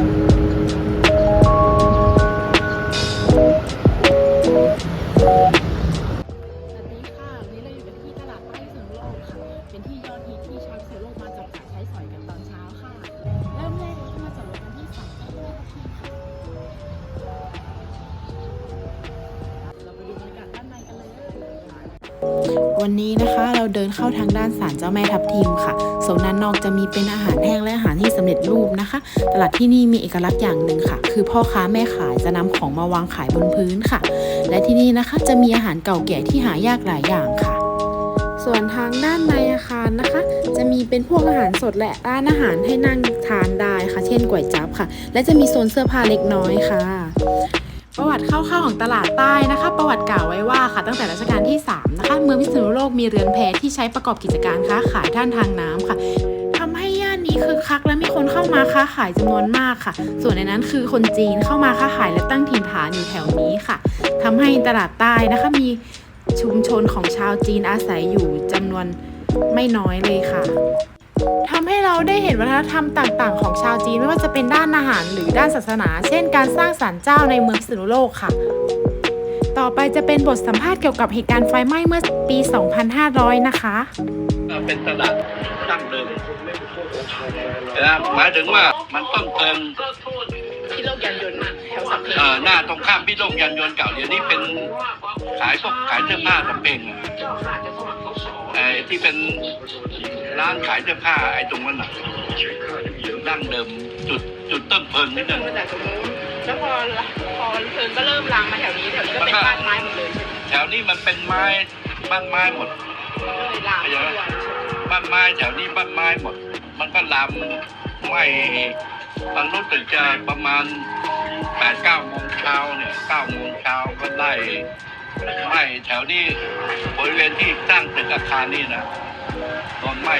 สวัสดีค่ะวันนี้เราอยู่กันที่ตลาดใต้พิษณุโลกค่ะ เป็นที่ยอดฮิตที่ชาวพิษณุโลกมาจับจ่ายใช้สอยกันตอนเช้าค่ะ เริ่มแรกเราก็มาจอดรถกันที่สามแยกแม่ตะเคียนค่ะเราไปดูบรรยากาศด้านในกันเลย วันนี้นะคะเราเดินเข้าทางด้านศาลเจ้าแม่ทับทิมค่ะโซนด้นนอกจะมีเป็นอาหารแห้งและอาหารที่สำเร็จรูปนะคะ ตลาดที่นี่มีเอกลักษณ์อย่างหนึ่งค่ะ คือพ่อค้าแม่ขายจะนำของมาวางขายบนพื้นค่ะ และที่นี่นะคะจะมีอาหารเก่าแก่ที่หายากหลายอย่างค่ะ ส่วนทางด้านในอาคารนะคะ จะมีเป็นพวกอาหารสดและร้านอาหารให้นั่งทานได้ค่ะ เช่นก๋วยจั๊บค่ะ และจะมีโซนเสื้อผ้าเล็กน้อยค่ะ ประวัติคร่าวๆของตลาดใต้นะคะ ประวัติกล่าวไว้ว่าค่ะตั้งแต่รัชกาลที่ 3 นะคะ เมืองพิษณุโลกมีเรือนแพที่ใช้ประกอบกิจการค้าขายด้านทางน้ำค่ะทำให้ย่านนี้คึกคักและมีคนเข้ามาค้าขายจำนวนมากค่ะ ส่วนในนั้นคือคนจีนเข้ามาค้าขายและตั้งถิ่นฐานอยู่แถวนี้ค่ะทำให้ตลาดใต้นะคะมีชุมชนของชาวจีนอาศัยอยู่จำนวนไม่น้อยเลยค่ะ ทำให้เราได้เห็นวัฒนธรรมต่าง ๆ ของชาวจีนไม่ว่าจะเป็นด้านอาหารหรือด้านศาสนา เช่น การสร้างศาลเจ้าในเมืองพิษณุโลกค่ะ ต่อไปจะเป็นบทสัมภาษณ์เกี่ยวกับเหตุการณ์ไฟไหม้เมื่อปี 2500 นะคะ เป็นตลาดตั้งเดิมนะหมายถึงว่ามันต้องเติมที่โลกยานยนต์แถวสัมเพเอ่อหน้าตรงข้ามพี่โลกยานยนต์เก่าเดี๋ยวนี้เป็นขายพวกขายเสื้อผ้าสำเพ็งอะไอ้ ที่เป็นร้านขายเสื้อผ้าไอ้ตรงนั้นน่ะดั้งเดิมจุดจุดต้นเพลิงนิดนึง มาจากตรงนู้นแล้วพอพอเพลิงก็เริ่มลามมาแถวนี้แถวนี้ก็เป็นบ้านไม้หมดเลยใช่ไหมแถวนี้มันเป็นไม้บ้านไม้หมดก็เลยลามทั่วใช่ไหมบ้านไม้แถวนี้บ้านไม้หมด มันก็ลามไหม้ตอนรู้สึกจะประมาณแปดเก้าโมงเช้าเนี่ยเก้าโมงเช้าก็ไล่ ไหม้แถวนี้บริเวณที่สร้างตึกอาคารนี่นะโดนไหม้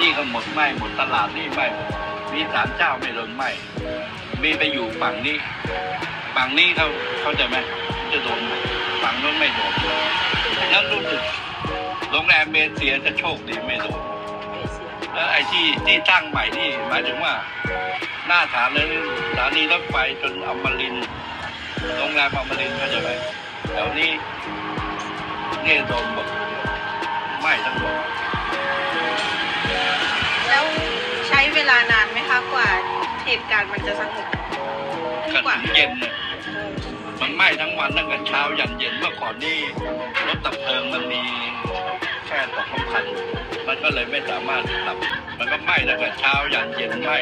นี่ก็หมดไหม้หมดตลาดนี่ไหม้มีสามเจ้าไม่โดนไหม้มีไปอยู่ฝั่งนี้ฝั่งนี้เขาเขาใจไหมจะโดนฝั่งนู้นไม่โดนนั่นรู้สึกโรงแรมเมเซียจะโชคดีไม่โดนแล้วไอ้ที่ที่ตั้งใหม่นี่หมายถึงว่า หน้าฐานเลยสถานีรถไฟจนอมรินโรงแรมอมรินเข้าใจไหม ถวนี้เนี่ยโดนหมดไหม้ทั้งหมดแล้วใช้เวลานานไหมคะกว่าเหตุการณ์มันจะสงบกันถึงเย็นเนี่ยมันไหม้ทั้งวันตั้งแต่เช้ายันเย็นเมื่อก่อนนี่รถตับเพลิงมันมีแค่สองสามคันมันก็เลยไม่สามารถดับ มันก็ไหม้ตั้งแต่เช้ายันเย็นไหม้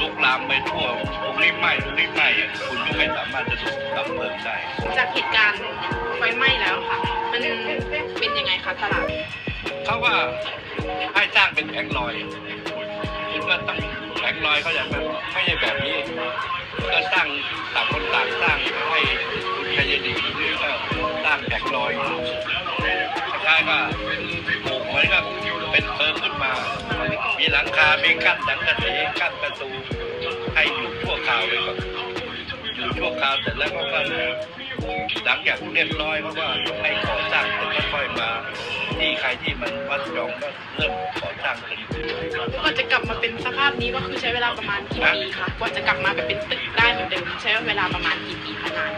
ลุกลามไปทั่วตรงนี้ไหม้ตรงนี้ไหม้คุณก็ไม่สามารถจะดับเพลิงได้จากเหตุการณ์ไฟไหม้แล้วค่ะ มันเป็นยังไงคะตลาดเขาว่าให้สร้างเป็นแผงลอยคิดว่าตั้งแผงลอยเขาอยากแบบไม่ใช่แบบนี้ ก็สร้างต่างคนต่างสร้างให้คุณชัยดีนี่ก็สร้างแผงลอยคล้ายๆว่าปลูกเหมือนกับ เป็นเพิงขึ้นมา มีหลังคา มีกั้นสังกระสีกั้นประตู ให้อยู่ชั่วคราวเลยก่อนอยู่ชั่วคราวเสร็จแล้วก็ก็หลังจากเรียบร้อยเขาก็ให้ก่อสร้างเสร็จแล้วค่อยมา ที่ใครที่มันวัดจองก็เริ่มก่อสร้างกันกว่าจะกลับมาเป็นสภาพนี้ก็คือใช้เวลาประมาณกี่ปีคะกว่าจะกลับมาเป็นตึกได้เหมือนเดิมใช้เวลาประมาณกี่ปีขนาด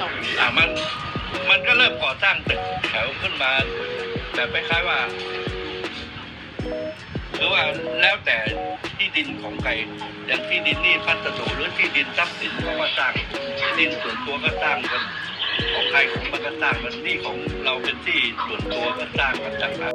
สองอ่ามัน มันก็เริ่มก่อสร้างตึกแถวขึ้นมา แต่คล้ายๆว่าหรือว่าแล้วแต่ที่ดินของใครอย่างที่ดินนี่พัสดุหรือที่ดินทรัพย์สินเขาก็สร้างที่ดินส่วนตัวก็สร้างกันของใครของมันก็สร้างมันนี่ของเราเป็นที่ส่วนตัวก็สร้างกันจากนั้น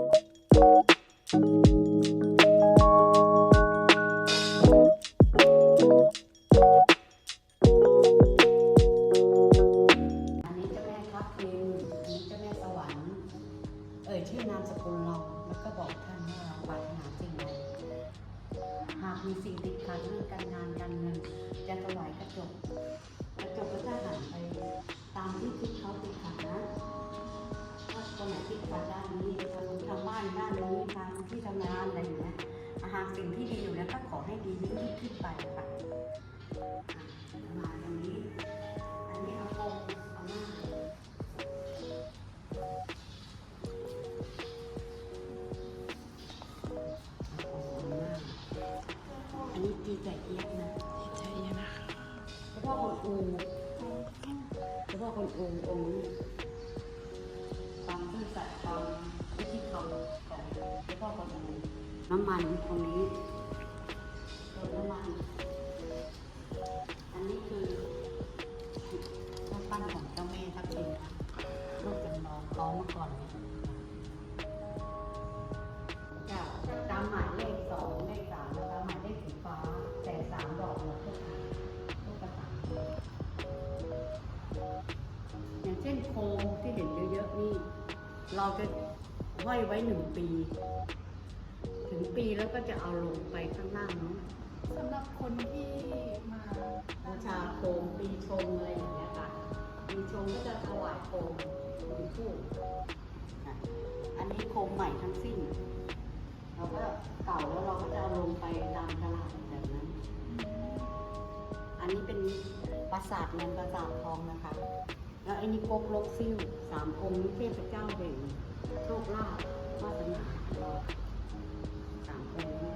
คนไหนติดขัดด้านนี้ทางทางบ้านด้านนี้ทางที่ทำงานอะไรอย่างเงี้ยหากสิ่งที่ดีอยู่แล้วก็ขอให้ดียิ่งขึ้นไปค่ะมาตรงนี้อันนี้เอาโงเอาหน้าอจีใจเอียดนะใจเอีย็นะคะเฉพาะคนอูเฉพาะคนอูองค์นี้ ความซื่อสัตย์ความยุติธรรมของเฉพาะคนอูน้ำมันตรงนี้ตัวน้ำมัน อันนี้คือรูปปั้นของเจ้าแม่ทับทิมนะรูปจำลองเขาเมื่อก่อนเนี่ยจะตามหมายเลขสองเลขสามนะคะหมายเลขสีฟ้าแต่สามดอกหมดทุกอันลูกกระถางอย่างเช่นโคมที่เห็นเยอะๆนี่ เราจะห้อยไว้หนึ่งปี ถึงปีแล้วก็จะเอาลงไปข้างล่างนู้นสำหรับคนที่มาบูชาโคมปีชงอะไรอย่างเงี้ยค่ะปีชงก็จะถวายโคมหนึ่งคู่อันนี้โคมใหม่ทั้งสิ้น เราก็เก่าแล้วเราก็จะเอาลงไปตามตลาดแบบนั้น อันนี้เป็นปราสาทเงินปราสาททองนะคะ แล้วไอ้นี่กกลกซิ่วสามองค์นี้เทพเจ้าเบ่งโชคลาภวาสนาเราสามองค์นี้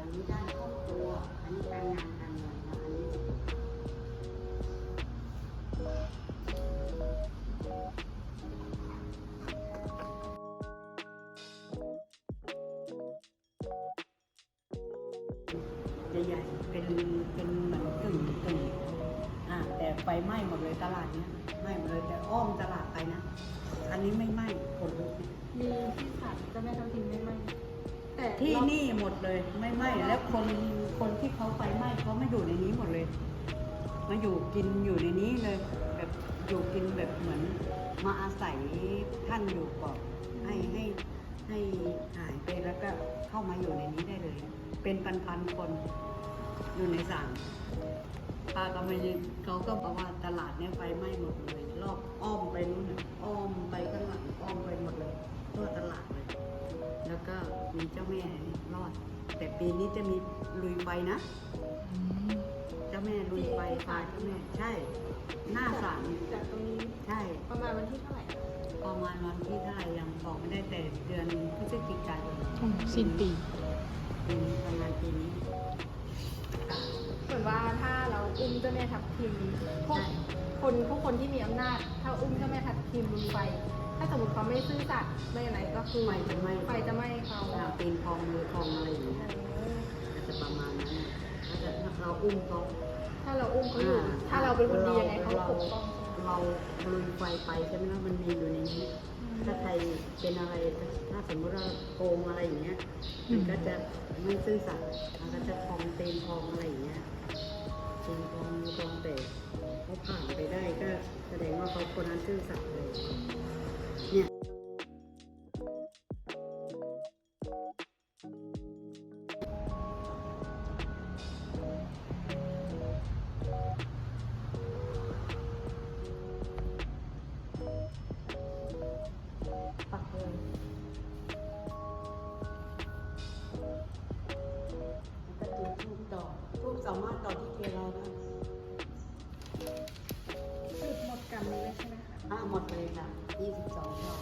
อันนี้ด้านครอบครัว อันนี้การงานการเงินนะอันนี้จะใหญ่เป็นเป็นเหมือนกึ่งกึ่ง ไฟไหม้หมดเลยตลาดเนี้ยไหม้หมดเลยแต่อ้อมตลาดไปนะ อันนี้ไม่ไหม้คนลุกเนี่ยมีที่ศาลเจ้าแม่ทับทิมไม่ไหมแต่ที่รอบนี่หมดเลยไม่ไหม้แล้วคนคนที่เขาไฟไหม้เขามาอยู่ในนี้หมดเลย มาอยู่กินอยู่ในนี้เลย แบบอยู่กินแบบเหมือน มาอาศัยท่านอยู่ก่อนให้ให้ให้หายไปแล้วก็เข้ามาอยู่ในนี้ได้เลย เป็นพันๆคนอยู่ในศาล ป้าก็ไม่ได้เขาก็บอกว่าตลาดเนี้ยไฟไหม้หมดเลยรอบอ้อมไปนู้นน่ะอ้อมไปข้างหลังอ้อมไปหมดเลยทั่วตลาดเลย แล้วก็มีเจ้าแม่นี่รอด แต่ปีนี้จะมีลุยไฟนะอืมเจ้าแม่ลุยไฟพาเจ้าแม่ใช่ หน้าศาลจากตรงนี้ใช่ประมาณวันที่เท่าไหร่ประมาณวันที่เท่าไหร่ยังบอกไม่ได้แต่เดือนพฤศจิกายนอืมสิ้นปีปีนี้ประมาณปีนี้เหมือน ว่าถ้าเราอุ้มเจ้าแม่ทับทิมพวกใช่คนพวกคนที่มีอำนาจ ถ้าอุ้มเจ้าแม่ทับทิมลุยไฟ ถ้าสมมติเขาไม่ซื่อสัตย์ไม่อะไรก็คือไฟจะไหม้ไฟจะไหม้เขาอ่าปีนทองมือทองอะไรอย่างเงี้ยก็จะประมาณนั้นน่ะถ้าจะเราอุ้มเขาถ้าเราอุ้มเขาอยู่ ถ้าเราเป็นคนดียังไงเขาปกป้องเราลุยไฟไปใช่ไหมล่ะมันมีอยู่ในนี้ ถ้าใครเป็นอะไร ถ้าสมมติเราโกงอะไรอย่างเงี้ย มันก็จะไม่ซื่อสัตย์มันก็จะทองเต็นทองอะไรอย่างเงี้ยเต็นทองมีทองแต่เขาผ่านไปได้ก็แสดงว่าเขาคนนั้นซื่อสัตย์เลย กรัมดเลยใช่ไหมคะอ่าหมดเลยค่ะ22ดอก